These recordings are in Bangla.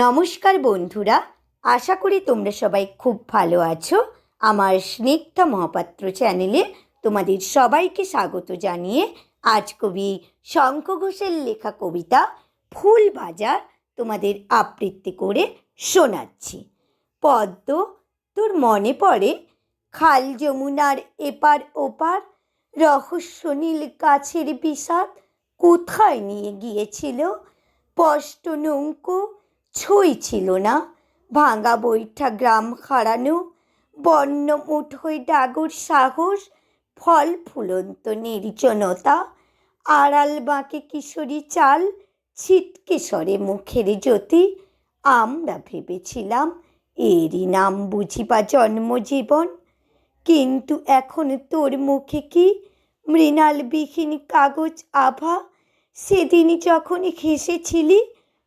নমস্কার বন্ধুরা, আশা করি তোমরা সবাই খুব ভালো আছো। আমার স্নিগ্ধা মহাপাত্র চ্যানেলে তোমাদের সবাইকে স্বাগত জানিয়ে আজ কবি শঙ্খ ঘোষের লেখা কবিতা ফুল বাজার তোমাদের আবৃত্তি করে শোনাচ্ছি। পদ্ম, তোর মনে পড়ে? খাল যমুনার এপার ওপার, রহস্য নীল গাছের বিষাদ কোথায় নিয়ে গিয়েছিল? স্পষ্ট নৌকো ছই ছিল না। ভাঙা বৈঠা গ্রাম হারানো বন্য মুঠোয় ডাগর সাহস, ফল ফুলন্ত নির্জনতা, আড়াল বাঁকে কিশোরী চাল, ছিটকে সরে মুখের জ্যোতি। আমরা ভেবেছিলাম, এরই নাম বুঝিবা জন্মজীবন। কিন্তু এখন তোর মুখে কি মৃণালবিহীন কাগজ আভা? সেদিন যখন হেসেছিলি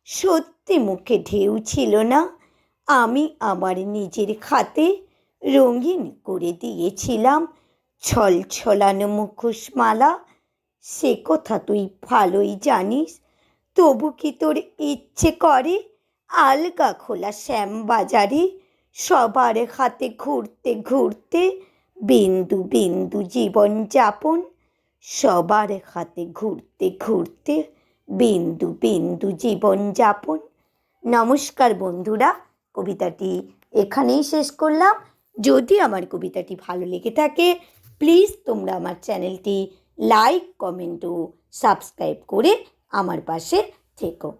সত্যি মুখে ঢেউ ছিল না। আমি আমার নিজের খাতে রঙিন করে দিয়েছিলাম ছল ছলানো মুখোশমালা। সে কথা তুই ভালোই জানিস, তবু কি তোর ইচ্ছে করে আলগা খোলা শ্যাম বাজারে সবার হাতে ঘুরতে ঘুরতে বিন্দু বিন্দু জীবন যাপন? সবার হাতে ঘুরতে ঘুরতে বিন্দু বিন্দু জীবন যাপন। নমস্কার বন্ধুরা, কবিতাটি এখানেই শেষ করলাম। যদি আমার কবিতাটি ভালো লেগে থাকে প্লিজ তোমরা আমার চ্যানেলটি লাইক কমেন্ট ও সাবস্ক্রাইব করে আমার পাশে থেকো।